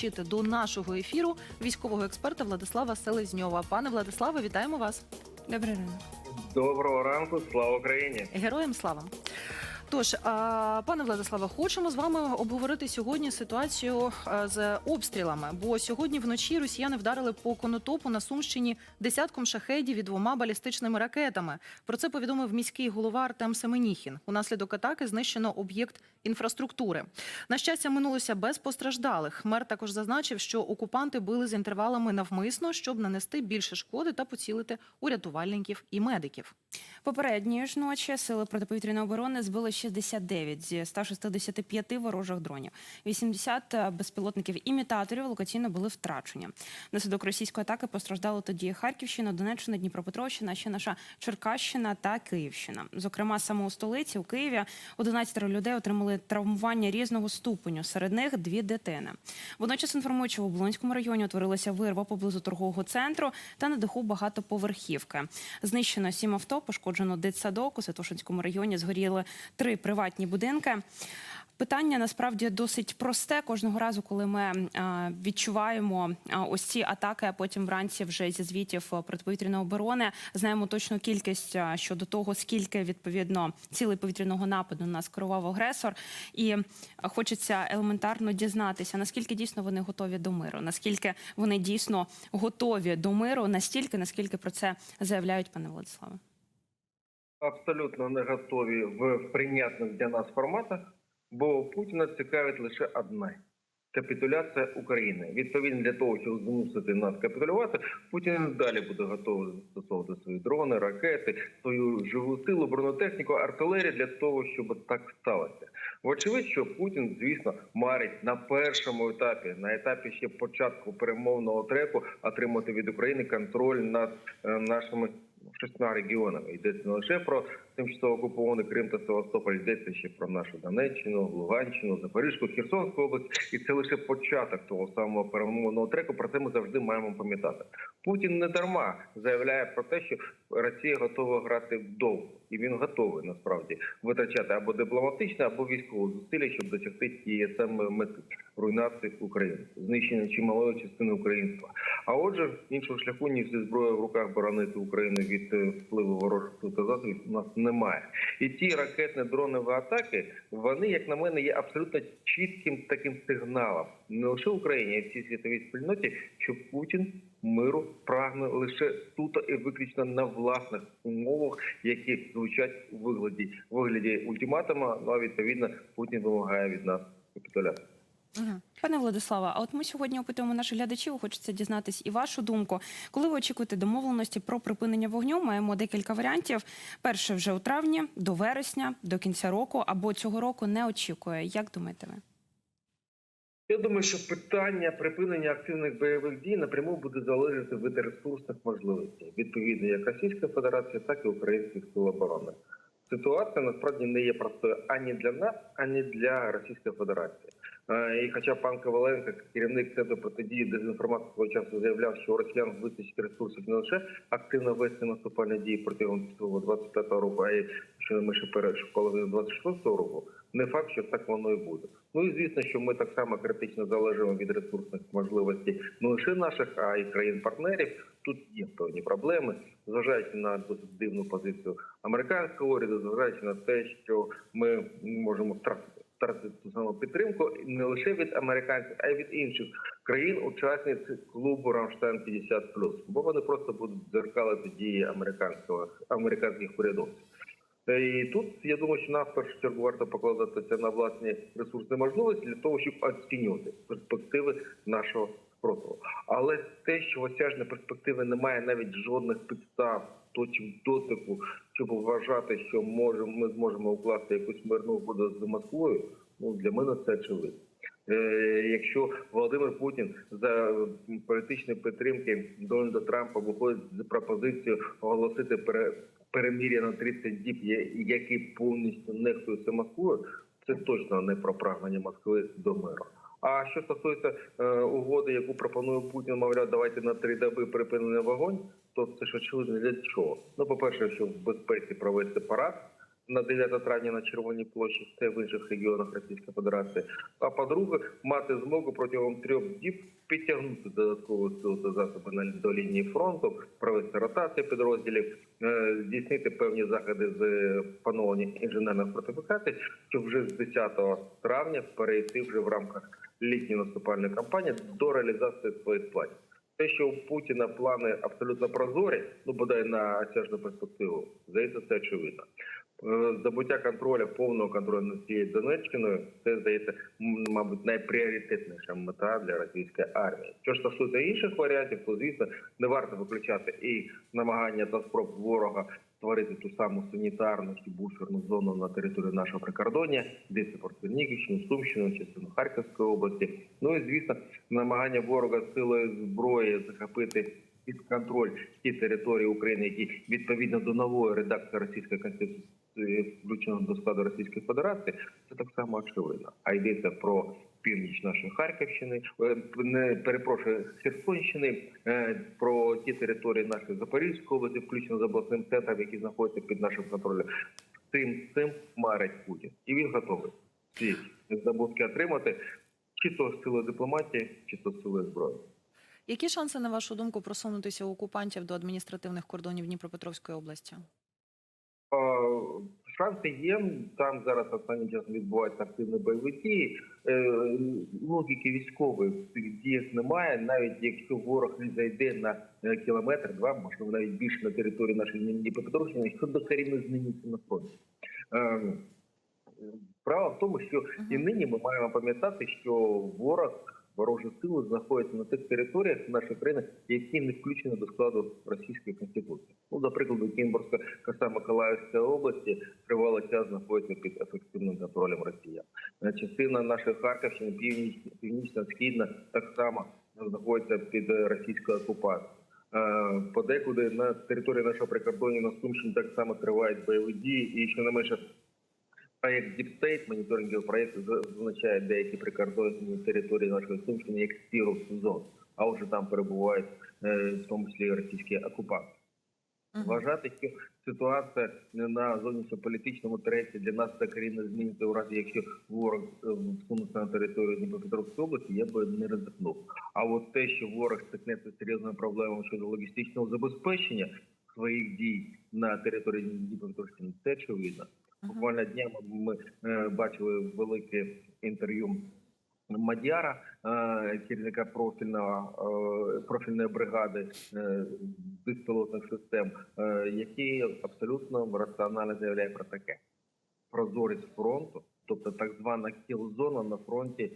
долучити до нашого ефіру військового експерта Владислава Селезньова. Пане Владиславе, вітаємо вас. Добрий ранок. Доброго ранку, слава Україні! Героям слава. Тож, пане Владиславе, хочемо з вами обговорити сьогодні ситуацію з обстрілами. Бо сьогодні вночі росіяни вдарили по конотопу на Сумщині десятком шахедів і двома балістичними ракетами. Про це повідомив міський голова Артем Семеніхін. Унаслідок атаки знищено об'єкт інфраструктури. На щастя, минулося без постраждалих. Мер також зазначив, що окупанти били з інтервалами навмисно, щоб нанести більше шкоди та поцілити у рятувальників і медиків. Попередньої ж ночі сили протиповітряної оборони збили 69 зі 165 ворожих дронів. 80 безпілотників імітаторів локаційно були втрачені. Внаслідок російської атаки постраждали тоді Харківщина, Донеччина, Дніпропетровщина, ще наша Черкащина та Київщина. Зокрема, саме у столиці у Києві 11 людей отримали травмування різного ступеню. Серед них дві дитини. Водночас інформують, що в Облонському районі утворилася вирва поблизу торгового центру та на даху багатоповерхівки. Знищено сім авто, пошкоджено дитсадок. У Святошинському районі згоріли три приватні будинки. Питання насправді досить просте. Кожного разу, коли ми е, відчуваємо е, ось ці атаки, а потім вранці вже зі звітів е, протиповітряної оборони знаємо точну кількість щодо того, скільки відповідно цілей повітряного нападу на нас керував агресор, і хочеться елементарно дізнатися, наскільки дійсно вони готові до миру, наскільки вони дійсно готові до миру, настільки наскільки про це заявляють пане Владиславе. Абсолютно не готові в прийнятних для нас форматах, бо Путіна цікавить лише одне капітуляція України. Відповідно для того, щоб змусити нас капітулювати, Путін далі буде готовий застосовувати свої дрони, ракети, свою живу силу, бронетехніку, артилерію для того, щоб так сталося. Вочевидь, що Путін, звісно, марить на першому етапі, на етапі ще початку перемовного треку, отримати від України контроль над е, нашими шістьма регіонами. Йдеться не лише про тимчасово окупований Крим та Севастополь, йдеться ще про нашу Донеччину, Луганщину, Запорізьку, Херсонську область, і це лише початок того самого перемовного треку. Про це ми завжди маємо пам'ятати. Путін не дарма заявляє про те, що Росія готова грати вдовго, і він готовий насправді витрачати або дипломатичне, або військове зусилля, щоб досягти тієї самої мети руйнації України, знищення чималої частини українства. А отже, іншого шляху ніж зі зброєю в руках боронити Україну від е, впливу ворожих та засобів у нас немає. І ті ракетні дронові атаки, вони, як на мене, є абсолютно чітким таким сигналом не лише Україні, а й всій світовій спільноті, що Путін миру прагне лише суто і виключно на власних умовах, які звучать у вигляді вигляді ультиматума. Ну а відповідно Путін вимагає від нас капітуляції. Пане Владиславе, а от ми сьогодні опитуємо наших глядачів. Хочеться дізнатись і вашу думку. Коли ви очікуєте домовленості про припинення вогню? Маємо декілька варіантів. Перше вже у травні, до вересня, до кінця року або цього року не очікує. Як думаєте ви? Я думаю, що питання припинення активних бойових дій напряму буде залежати від ресурсних можливостей, відповідно як Російської Федерації, так і українських сил оборони. Ситуація насправді не є простою ані для нас, ані для Російської Федерації. Е, І хоча пан Коваленко, керівник центру протидії дезінформації свого часу заявляв, що у росіян вистачить ресурсів не лише активно вести наступальні дії протягом цього 25-го року, а й що ще першу половину 26-го року, не факт, що так воно і буде. Ну і звісно, що ми так само критично залежимо від ресурсних можливостей не лише наших, а й країн-партнерів. Тут є певні проблеми, зважаючи на досить дивну позицію американського уряду, зважаючи на те, що ми можемо втратити ту підтримку не лише від американців, а й від інших країн-учасниць клубу Рамштайн 50+, бо вони просто будуть дзеркалити дії американського американських урядовців. Е, І тут я думаю, що нам в першу чергу варто покладатися на власні ресурсні можливості для того, щоб оцінювати перспективи нашого спротиву. Але те, що в осяжної перспективи немає навіть жодних підстав точок дотику, щоб вважати, що може ми зможемо укласти якусь мирну угоду з Москвою. Ну для мене це очевидно. Е, Якщо Володимир Путін за політичної підтримки Дональда Трампа виходить з пропозицією оголосити пере, перемір'я на 30 діб, я- який повністю нехтується Москвою, це точно не про прагнення Москви до миру. А що стосується е, угоди, яку пропонує Путін, мовляв, давайте на три доби припинення вогонь, то це ж очевидно для чого? Ну, по перше, щоб в безпеці провести парад на 9 травня на Червоній площі, це в інших регіонах Російської Федерації. А по-друге, мати змогу протягом трьох діб підтягнути додаткові сили та засоби на до лінії фронту, провести ротацію підрозділів, е, здійснити певні заходи з е, інженерних фортифікацій, щоб вже з 10 травня перейти вже в рамках літньої наступальної кампанії до реалізації своїх планів. Те, що у Путіна плани абсолютно прозорі, ну бодай на осяжну перспективу, здається, це очевидно. Е, Здобуття контролю, повного контролю над цією Донеччиною, це здається, мабуть, найпріоритетніша мета для російської армії. Що ж стосується інших варіантів, то звісно не варто виключати і намагання та спроб ворога створити ту саму санітарну чи буферну зону на території нашого прикордоння, йдеться про Чернігівщину, Сумщину, частину Харківської області. Ну і звісно, намагання ворога силою зброї захопити під контроль ті території України, які відповідно до нової редакції російської конституції включено до складу Російської Федерації, це так само очевидно. А йдеться про північ нашої Харківщини, е, не перепрошую Херсонщини, е, про ті території нашої Запорізької області, включно з обласним центром, які знаходяться під нашим контролем. Цим цим марить Путін, і він готовий ці здобутки отримати чи то з силою дипломатії, чи то з силою зброї. Які шанси, на вашу думку, просунутися у окупантів до адміністративних кордонів Дніпропетровської області? Е, Шанси є. Там зараз останнім часом відбуваються активні бойові дії. Е, Логіки військової в цих діях немає. Навіть якщо ворог не зайде на е, кілометр, два, можливо, навіть більше на території нашої Дніпропетровщини, що докорінно зміниться на фронті. Справа в тому, що і нині ми маємо пам'ятати, що ворог. Ворожі сили знаходяться на тих територіях нашої країни, які не включені до складу російської конституції. Ну, до прикладу, Кінбурзька коса Миколаївської області тривалий час знаходиться під ефективним контролем Росіян. Е, Частина нашої Харківщини, північ, північна, східна, так само знаходиться під е, російською окупацією. Е, Подекуди на території нашого прикордоння на Сумщині так само тривають бойові дії, і що не менше Проект Deep State, моніторинговий проект зазначає деякі прикордонні території нашої Сумщини як сіру зону, а вже там перебувають е, в тому числі російські окупанти. Мгм. Вважати, що ситуація на зовнішньополітичному треті для нас докорінно зміниться у разі, якщо ворог е, всунеться на територію Дніпропетровської області, я би не ризикнув. А от те, що ворог стикнеться з серйозними проблемами щодо логістичного забезпечення своїх дій на території Дніпропетровщини, це очевидно. Буквально днями ми е, бачили велике інтерв'ю Мадяра, е, керівника профільного е, профільної бригади безпілотних систем, який абсолютно раціонально заявляє про таке: прозорість фронту, тобто так звана кіл-зона на фронті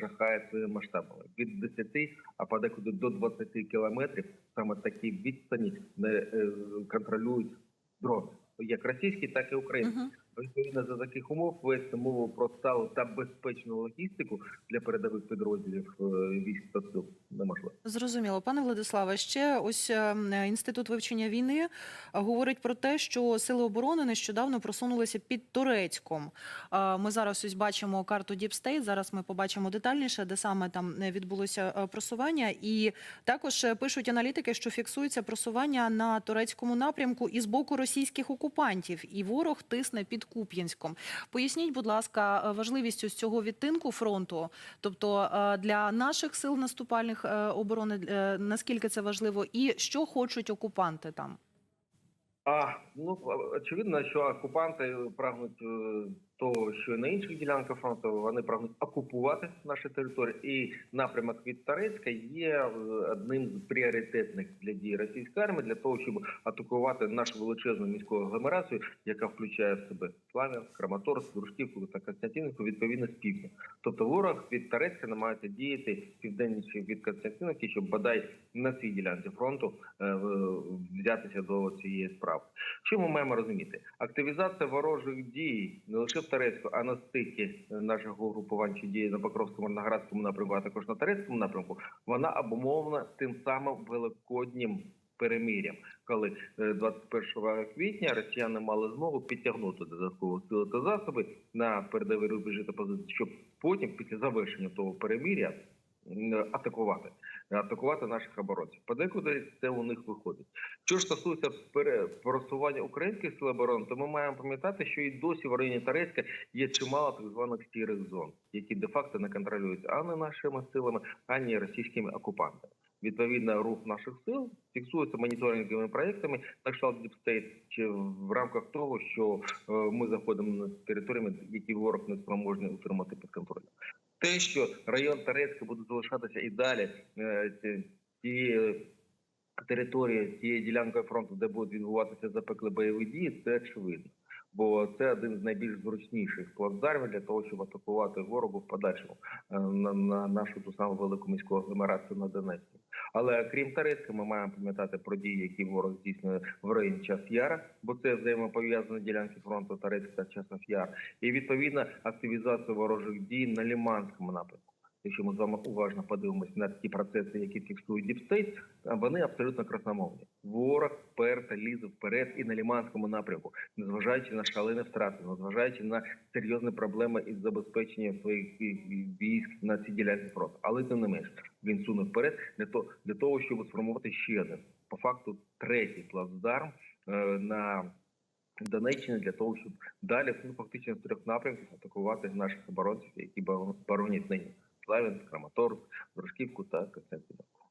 жахає своїми масштабами. Від 10, а подекуди до 20 кілометрів. Саме такі відстані не контролюють дрони, як російські, так і українські. Відповідно за таких умов вести мову про сталу та безпечну логістику для передових підрозділів е, військ та сил неможливо. Зрозуміло, пане Владиславе. Ще ось е, інститут вивчення війни е, говорить про те, що сили оборони нещодавно просунулися під Турецьком. Е, Ми зараз ось бачимо карту State, Зараз ми побачимо детальніше, де саме там е, відбулося е, просування. І також е, пишуть аналітики, що фіксується просування на турецькому напрямку і з боку російських окупантів, і ворог тисне під Куп'янськом. Поясніть, будь ласка, е, важливість ось цього відтинку фронту, тобто е, для наших сил наступальних е, оборони, е, наскільки це важливо, і що хочуть окупанти там? А ну очевидно, що окупанти прагнуть того, що на інших ділянках фронту вони прагнуть окупувати наші території, і напрямок від Торецька є е, одним з пріоритетних для дій російської армії для того, щоб атакувати нашу величезну міську агломерацію, яка включає в себе Славянськ, Краматорськ, Дружківку та Константинівку, відповідно з півдня. Тобто ворог від Торецька намагається діяти південніше від Константинівки, щоб бодай на цій ділянці фронту е, взятися до цієї справи. Що ми маємо розуміти? Активізація ворожих дій не лише в Торецьку, а на стикі е, нашого групувань, що діє на Покровському Марноградському напрямку, а також на Торецькому напрямку, вона обумовлена тим самим великоднім перемир'ям, коли е, 21 квітня росіяни мали змогу підтягнути додаткові сили та засоби на передові рубежі та позиції, щоб потім, після завершення того перемир'я, м, атакувати, атакувати наших оборонців. Подекуди це у них виходить. Що ж стосується пере- просування українських сил оборони, то ми маємо пам'ятати, що і досі в районі Торецька є чимало так званих сірих зон, які де-факто не контролюються ані нашими силами, ані російськими окупантами. Відповідно, рух наших сил фіксується моніторинговими проектами на кшталт State, чи в рамках того, що е, ми заходимо на територіями, які ворог не спроможний утримати під контролем. Те, що район Тарецька буде залишатися і далі е, ті- тією територією, тією ділянкою фронту, де будуть відбуватися запекли бойові дії, це очевидно. Бо це один з найбільш зручніших плацдармів для того, щоб атакувати ворогу в подальшому е, на нашу ту саму велику міську агломерацію на Донецьку. Але крім Тариски, ми маємо пам'ятати про дії, які ворог здійснює в районі час Яра, бо це взаємопов'язані ділянки фронту Торецька та часов Яр, і відповідно активізацію ворожих дій на Ліманському напрямку. Якщо ми з вами уважно подивимося на ті процеси, які фіксують Діпстейт, вони абсолютно красномовні. Ворог перта лізе вперед і на Ліманському напрямку, незважаючи на шалені втрати, незважаючи на серйозні проблеми із забезпеченням своїх військ на цій ділянці фронту. Але тим не менш, він суне вперед для того, для того, щоб сформувати ще один по факту третій плацдарм е, на Донеччини для того, щоб далі ну, фактично з трьох напрямків атакувати наших оборонців, які боро- боронять нині Славянськ, Краматорськ, Дружківку та Константинівку.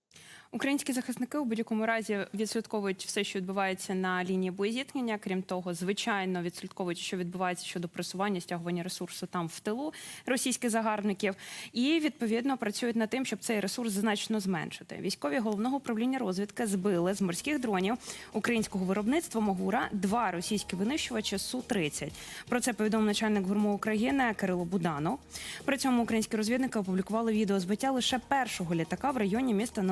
Українські захисники у будь-якому разі відслідковують все, що відбувається на лінії боєзіткнення. Крім того, звичайно, відслідковують, що відбувається щодо просування, стягування ресурсу там в тилу російських загарбників, і відповідно працюють над тим, щоб цей ресурс значно зменшити. Військові головного управління розвідки збили з морських дронів українського виробництва Могура два російські винищувачі су 30 Про це повідомив начальник ГУРМО України Кирило Буданов. При цьому українські розвідники опублікували відео збиття лише першого літака в районі міста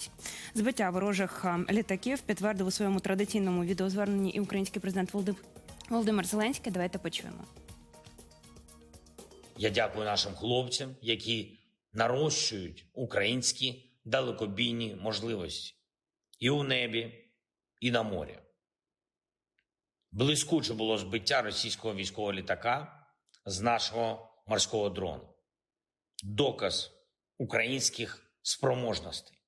Новоросійськ. Збиття ворожих е, літаків підтвердив у своєму традиційному відеозверненні і український президент Володим- Володимир Зеленський. Давайте почуємо. Я дякую нашим хлопцям, які нарощують українські далекобійні можливості і у небі, і на морі. Блискуче було збиття російського військового літака з нашого морського дрону. Доказ українських спроможностей.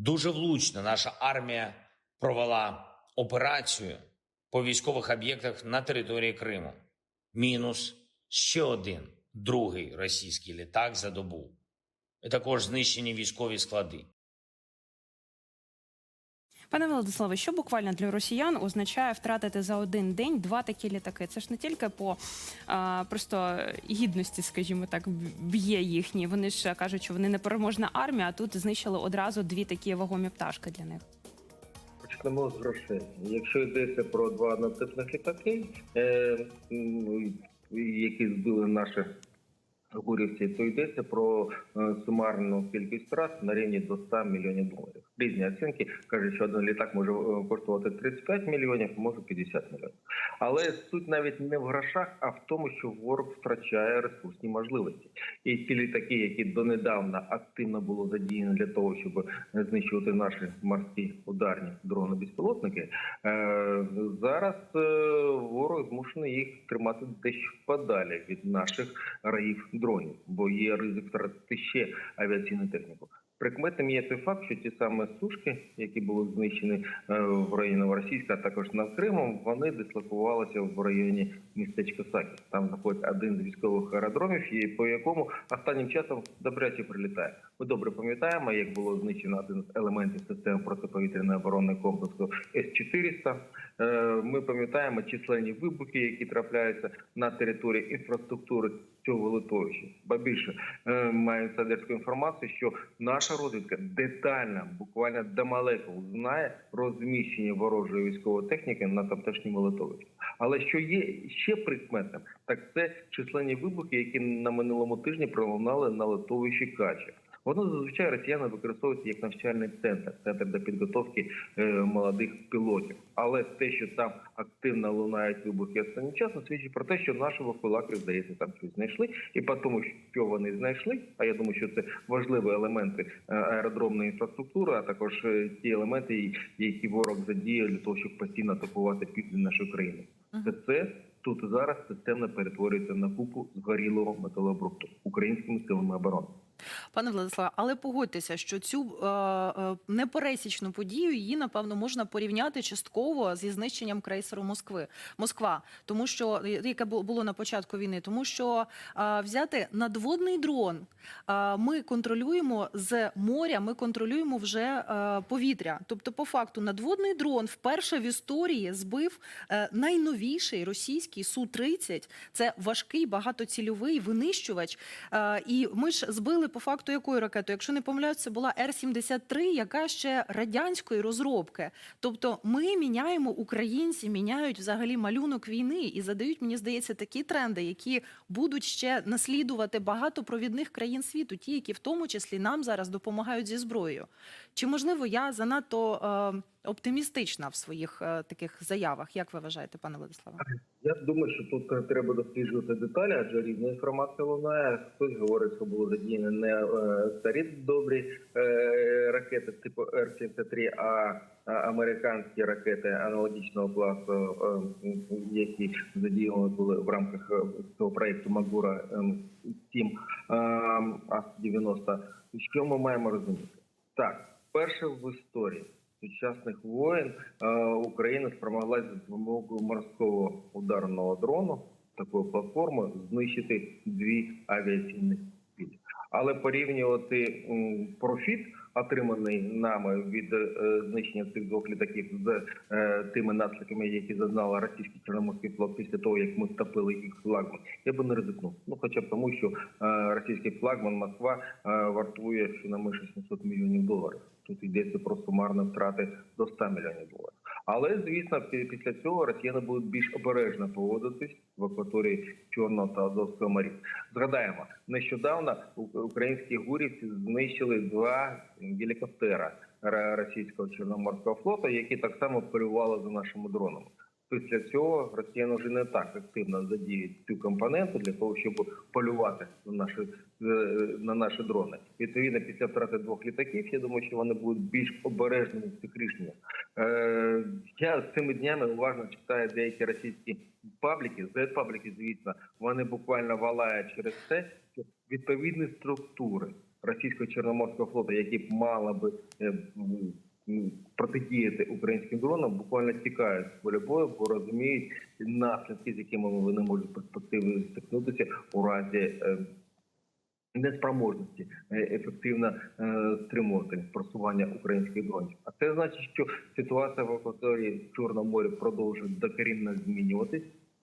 Дуже влучно наша армія провела операцію по військових об'єктах на території Криму. Мінус ще один другий російський літак за добу. І також знищені військові склади. Пане Владиславе, що буквально для росіян означає втратити за один день два такі літаки? Це ж не тільки по а, просто гідності, скажімо так, б'є їхні. Вони ж кажуть, що вони непереможна армія, а тут знищили одразу дві такі вагомі пташки для них. Почнемо з грошей. Якщо йдеться про два однотипних літаки, е, які збили наші гурівці, то йдеться про е, сумарну кількість втрат на рівні до 100 мільйонів доларів. Різні оцінки кажуть, що один літак може е, коштувати 35 мільйонів, може 50 мільйонів. Але суть навіть не в грошах, а в тому, що ворог втрачає ресурсні можливості. І ті літаки, які донедавна активно було задіяні для того, щоб знищувати наші морські ударні дрони безпілотники, е, зараз е, ворог змушений їх тримати дещо подалі від наших раїв дронів, бо є ризик втратити ще авіаційну техніку. Прикметним є той факт, що ті самі сушки, які були знищені е, в районі Новоросійська, а також над Кримом, вони дислокувалися в районі містечка Саків. Там знаходиться один з військових аеродромів, і по якому останнім часом добряче прилітає. Ми добре пам'ятаємо, як було знищено один з елементів системи протиповітряної оборони комплексу С-400. Е, Ми пам'ятаємо численні вибухи, які трапляються на території інфраструктури цього литовища. Ба більше е, маю інсайдерську інформацію, що наша розвідка детально, буквально до молекул, знає розміщення ворожої військової техніки на тамтешньому литовищі. Але що є ще прикметним, так це численні вибухи, які на минулому тижні пролунали на литовищі Кача. Воно зазвичай росіяни використовують як навчальний центр, центр для підготовки е, молодих пілотів. Але те, що там активно лунають вибухи останнім часом, свідчить про те, що наші вовкулаки, здається, там щось знайшли, і по тому, що вони знайшли, а я думаю, що це важливі елементи е, аеродромної інфраструктури, а також е, ті елементи, які ворог задіє для того, щоб постійно атакувати південь нашої країни. Це це тут зараз системно перетворюється на купу згорілого металобрухту українськими силами оборони. Пане Владиславе, але погодьтеся, що цю е, е, непересічну подію її напевно можна порівняти частково зі знищенням крейсеру Москви Москва, тому що яке бу- було на початку війни, тому що е, взяти надводний дрон. е, ми контролюємо з моря, ми контролюємо вже е, повітря. Тобто, по факту, надводний дрон вперше в історії збив е, найновіший російський су 30 Це важкий багатоцільовий винищувач. Е, І ми ж збили по факту якою ракетою? Якщо не помиляюсь, це була Р-73, яка ще радянської розробки. Тобто ми міняємо, українці міняють взагалі малюнок війни і задають, мені здається, такі тренди, які будуть ще наслідувати багато провідних країн світу, ті, які в тому числі нам зараз допомагають зі зброєю. Чи можливо я занадто е, оптимістична в своїх е, таких заявах? Як ви вважаєте, пане Владиславе? Я думаю, що тут е, треба досліджувати деталі, адже різна інформація лунає. Хтось говорить, що було задіяні не е, старі добрі е, ракети типу Р-73, а а американські ракети аналогічного класу, е, які задіяні були в рамках е, цього проєкту Магура 7 А-90. Що ми маємо розуміти? Так, перше в історії сучасних воєн е, Україна спромоглася з допомогою морського ударного дрону такою платформою знищити дві авіаційні цілі. Але порівнювати профіт, отриманий нами від е, знищення цих двох літаків з е, тими наслідками, які зазнала російський чорноморський флот після того, як ми втопили їх флагман, я би не ризикнув. Ну хоча б тому, що російський флагман Москва вартує щонайменше 700 мільйонів доларів. Тут йдеться про сумарні втрати до 100 мільйонів доларів. Але звісно, після цього росіяни будуть більш обережно поводитись в акваторії Чорного та Азовського морів. Згадаємо, нещодавно українські гурівці знищили два гелікоптера російського чорноморського флоту, які так само полювали за нашими дронами. Після цього росіяни вже не так активно задіють цю компоненту для того, щоб полювати на наші е, на наші дрони. Відповідно, після втрати двох літаків, я думаю, що вони будуть більш обережними в цих рішеннях. Е, я цими днями уважно читаю деякі російські пабліки, Z-пабліки, звісно, вони буквально валають через те, що відповідні структури російського чорноморського флоту, які б мали би е, протидіяти українським дронам, буквально тікають з поля бою, бо розуміють наслідки, з якими вони можуть в стикнутися у разі. е, Неспроможності е, ефективно е, стримувати просування українських дронів. А це значить, що ситуація в акваторії Чорного моря продовжує докорінно змінюватись.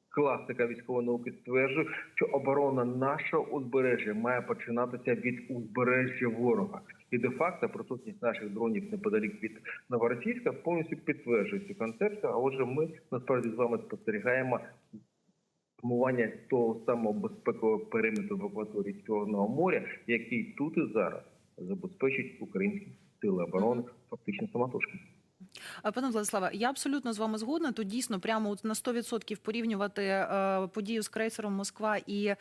Класика військової науки стверджує, що оборона нашого узбережжя має починатися від узбережжя ворога. І де-факто присутність наших дронів неподалік від Новоросійська повністю підтверджує цю концепцію. А отже, ми насправді з вами спостерігаємо формування того самого безпекового периметру в акваторії Чорного моря, який тут і зараз забезпечить українські сили оборони фактично самотужки. А, Пане Владиславе, я абсолютно з вами згодна. Тут дійсно прямо на 100% порівнювати е, подію з крейсером Москва і е,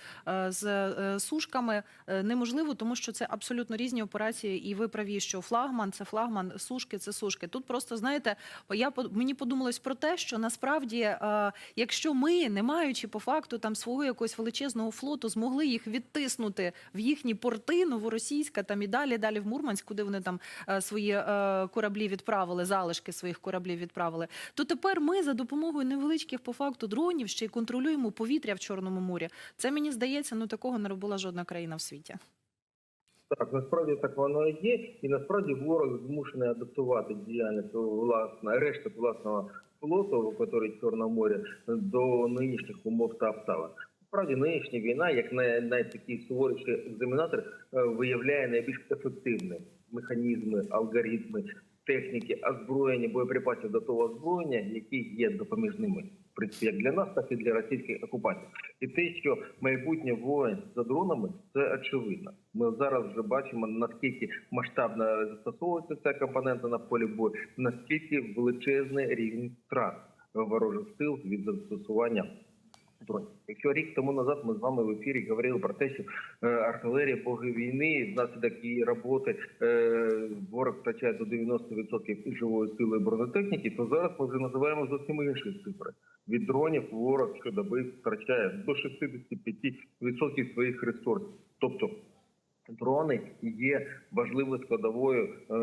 з е, сушками е, неможливо, тому що це абсолютно різні операції. І ви праві, що флагман це флагман, сушки це сушки. Тут просто знаєте, я мені подумалось про те, що насправді, е, якщо ми, не маючи по факту там свого якогось величезного флоту, змогли їх відтиснути в їхні порти, новоросійська там і далі, далі в Мурманськ, куди вони там е, свої е, кораблі відправили, залишки своїх кораблів відправили. То тепер ми за допомогою невеличких по факту дронів ще й контролюємо повітря в Чорному морі. Це мені здається, ну такого не робила жодна країна в світі. Так, насправді так воно і є, і насправді ворог змушений адаптувати діяльність власне решти власного флоту, в акваторії Чорного моря, до нинішніх умов та обставин. Насправді нинішня війна, як най, найтакий суворіший екзаменатор, е, виявляє найбільш ефективні механізми, алгоритми, техніки, озброєння, боєприпасів до того озброєння, які є допоміжними. Принципі, як для нас, так і для російських окупантів. І те, що майбутнє воїн за дронами, це очевидно. Ми зараз вже бачимо наскільки масштабно застосовується ця компонента на полі бою, наскільки величезний рівень втрат ворожих сил від застосування дронів. Якщо рік тому назад ми з вами в ефірі говорили про те, що е, артилерія боги війни внаслідок її роботи е, ворог втрачає до 90% живої сили бронетехніки, то зараз ми вже називаємо зовсім інші цифри. Від дронів ворог щодоби втрачає до 65% своїх ресурсів. Тобто дрони є важливою складовою е,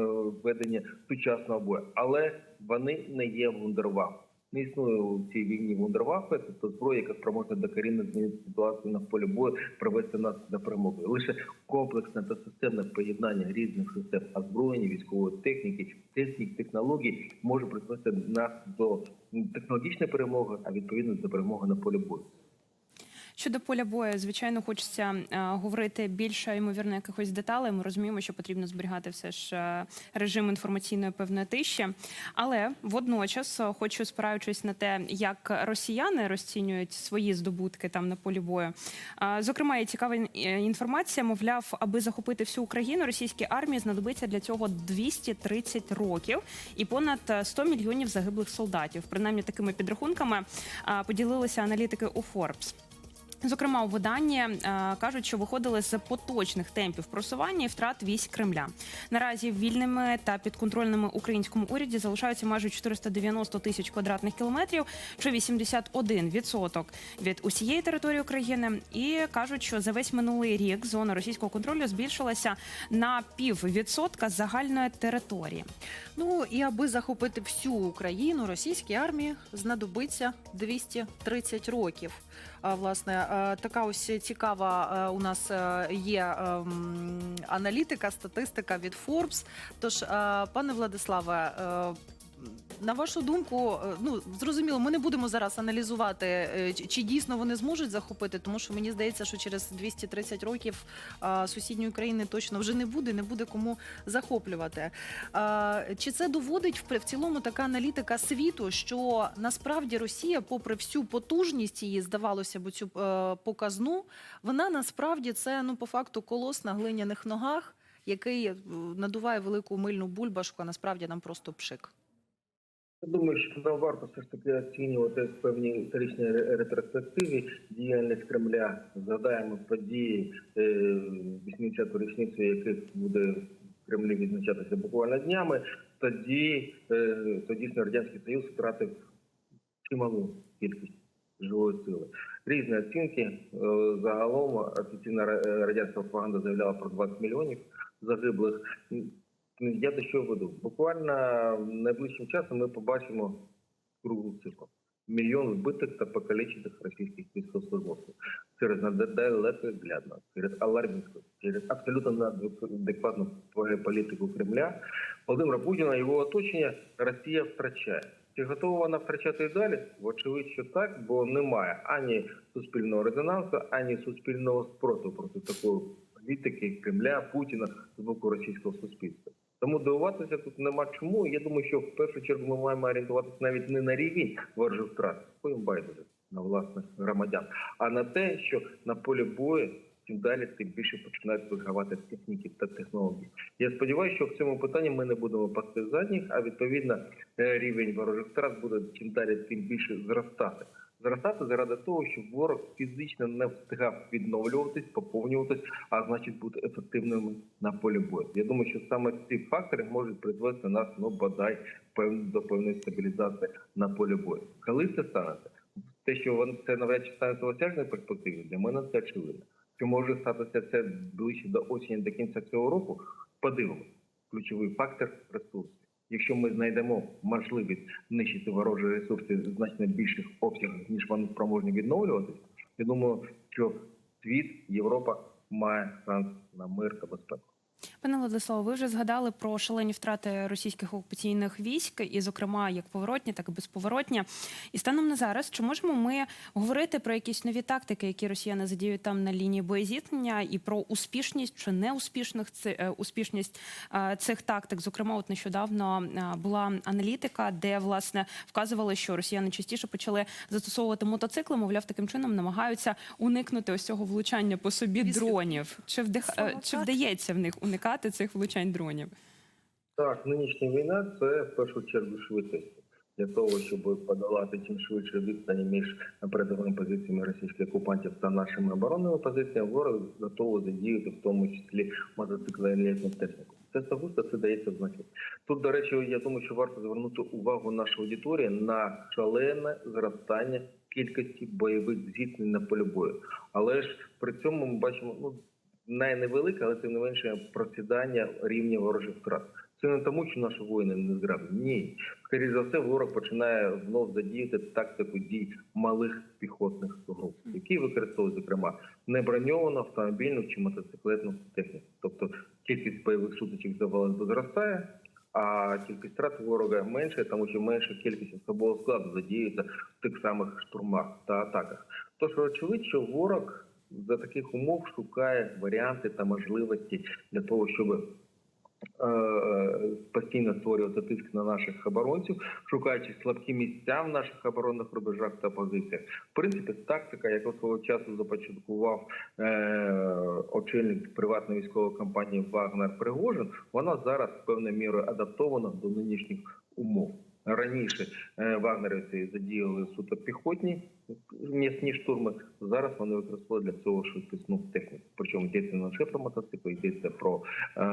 ведення сучасного бою, але вони не є вундерваф. Не існує у цій війні вундервафи, тобто зброя, яка спроможна докорінно змінити ситуацію на полі бою, привести нас до перемоги. Лише комплексне та системне поєднання різних систем озброєння, військової техніки, технік, технологій може призвести нас до технологічної перемоги, а відповідно до перемоги на полі бою. Щодо поля бою, звичайно, хочеться е, говорити більше ймовірно якихось деталей. Ми розуміємо, що потрібно зберігати все ж е, режим інформаційної певної тиші. Але водночас, е, хочу спираючись на те, як росіяни розцінюють свої здобутки там на полі бою. Зокрема, є цікава інформація. Мовляв, аби захопити всю Україну, російській армії знадобиться для цього 230 років і понад е, 100 мільйонів загиблих солдатів. Принаймні такими підрахунками поділилися аналітики у Forbes. Зокрема, у виданні е, кажуть, що виходили з поточних темпів просування і втрат військ Кремля. Наразі вільними та підконтрольними українському уряді залишаються майже 490 тисяч квадратних кілометрів, чи 81% від усієї території України. І кажуть, що за весь минулий рік зона російського контролю збільшилася на піввідсотка загальної території. Ну і аби захопити всю Україну, російській армії знадобиться 230 років. Власне, е, така ось цікава е, у нас е, є ем, аналітика, статистика від Forbes. Тож, е, пане Владиславе. На вашу думку, е, ну зрозуміло, ми не будемо зараз аналізувати, е, чи- дійсно вони зможуть захопити, тому що мені здається, що через 230 років сусідньої країни точно вже не буде, не буде кому захоплювати. Чи це доводить в цілому така аналітика світу, що насправді Росія, попри всю потужність її, здавалося б, цю е, показну, вона насправді це ну по факту колос на глиняних ногах, який надуває велику мильну бульбашку, а насправді нам просто пшик. Я думаю, що нам варто все ж таки оцінювати в певній історичній ретроспективі діяльність Кремля. Згадаємо події е, 80-ту річницю, яких буде в Кремлі відзначатися буквально днями. Тоді е, тодішній радянський союз втратив чималу кількість живої сили. Різні оцінки. Е, Загалом офіційна ра- е, радянська пропаганда заявляла про 20 мільйонів загиблих. Я до чого веду? Буквально найближчим часом ми побачимо круглу цифру. Мільйон вбитих та покалічених російських військовослужбовців. Через недалекоглядно, через алармістську, через абсолютно неадекватну політику Кремля, Володимира Путіна його оточення Росія втрачає. Чи готова вона втрачати і далі? Вочевидь, що так, бо немає ані суспільного резонансу, ані суспільного спротиву проти такої політики Кремля, Путіна з боку російського суспільства. Тому дивуватися тут нема чому. Я думаю, що в першу чергу ми маємо орієнтуватися навіть не на рівень ворожих втрат, своїм байдуже на власних громадян, а на те, що на полі бою чим далі, тим більше починають вигравати техніки та технології. Я сподіваюся, що в цьому питанні ми не будемо пасти задніх, а відповідно е, рівень ворожих втрат буде чим далі, тим більше зростати. Зростати заради того, щоб ворог фізично не встигав відновлюватись, поповнюватись, а значить бути ефективними на полі бою. Я думаю, що саме ці фактори можуть призвести нас ну бодай до певної стабілізації на полі бою. Коли це станеться? Те, що воно це навряд чи станеться в осяжній перспективі, для мене це очевидно. Чи може статися це ближче до осені, до кінця цього року? Подивимось. Ключовий фактор ресурси. Якщо ми знайдемо можливість нищити ворожі ресурси в значно більших обсягах, ніж вони спроможні відновлюватися, я думаю, що світ, Європа має шанс на мир та безпеку. Пане Владиславе, ви вже згадали про шалені втрати російських окупаційних військ, і, зокрема, як поворотні, так і безповоротні. І станом на зараз, чи можемо ми говорити про якісь нові тактики, які росіяни задіють там на лінії боєзіткнення, і про успішність чи неуспішних е, успішність е, цих тактик? Зокрема, от нещодавно е, була аналітика, де власне вказували, що росіяни частіше почали застосовувати мотоцикли, мовляв, таким чином намагаються уникнути ось цього влучання по собі дронів. Чи вдих... чи вдається в них уникати цих влучань дронів? Так, нинішня війна це в першу чергу швидкість. Для того, щоб подолати чим швидше відстані між передовими позиціями російських окупантів та нашими оборонними позиціями, ворог готовий задіяти в тому числі літну техніку. Це особисто це дається в. Тут, до речі, я думаю, що варто звернути увагу нашої аудиторії на шалене зростання кількості бойових зіткнень на полі бою. Але ж при цьому ми бачимо ну найневелике, але тим не менше просідання рівня ворожих втрат. Це не тому, що наші воїни не зграбні. Ні. Скоріше за все, ворог починає знов задіяти тактику дій малих піхотних груп, які використовують, зокрема, неброньовану автомобільну чи мотоциклетну техніку. Тобто кількість бойових сутичок завалено зростає, а кількість втрат ворога менше, тому що менша кількість особового складу задіюється в тих самих штурмах та атаках. Тож очевидно, що ворог за таких умов шукає варіанти та можливості для того, щоб е, постійно створювати тиск на наших оборонців, шукаючи слабкі місця в наших оборонних рубежах та позиціях. В принципі, тактика, яку свого часу започаткував е, очільник приватної військової компанії Вагнер Пригожин, вона зараз певною мірою адаптована до нинішніх умов. Раніше е, вагнерівці задіяли суто піхотні м'ясні штурми. Зараз вони використовують для цього швидкісну техніку. Причому йдеться не лише про мотоцикли, йдеться про е, е,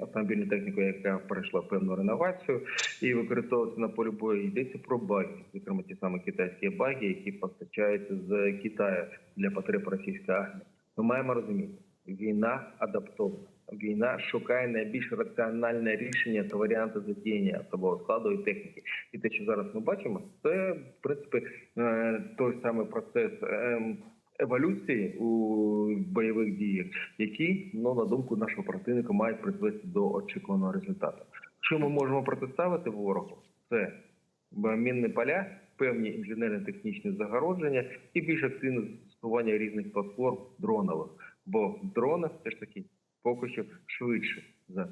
автомобільну техніку, яка пройшла певну реновацію і використовується на полі бою. Йдеться про баги, зокрема ті самі китайські баги, які постачаються з Китаю для потреб російської армії. Ми маємо розуміти, війна адаптована. Війна шукає найбільш раціональне рішення та варіанти задіяння особового складу і техніки. І те, що зараз ми бачимо, це в принципі е, той самий процес ем, еволюції у бойових діях, які, ну на думку нашого противника, мають призвести до очікуваного результату. Що ми можемо протиставити ворогу? Це мінні поля, певні інженерно-технічні загородження і більш активне застосування різних платформ дронових. Бо дрони все ж таки поки що швидше за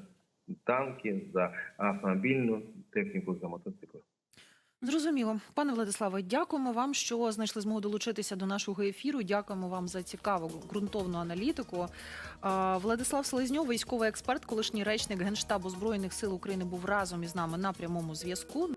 танки, за автомобільну техніку, за мотоцикли. Зрозуміло, пане Владиславе, дякуємо вам, що знайшли змогу долучитися до нашого ефіру. Дякуємо вам за цікаву ґрунтовну аналітику. Владислав Селезньов, військовий експерт, колишній речник генштабу збройних сил України, був разом із нами на прямому зв'язку.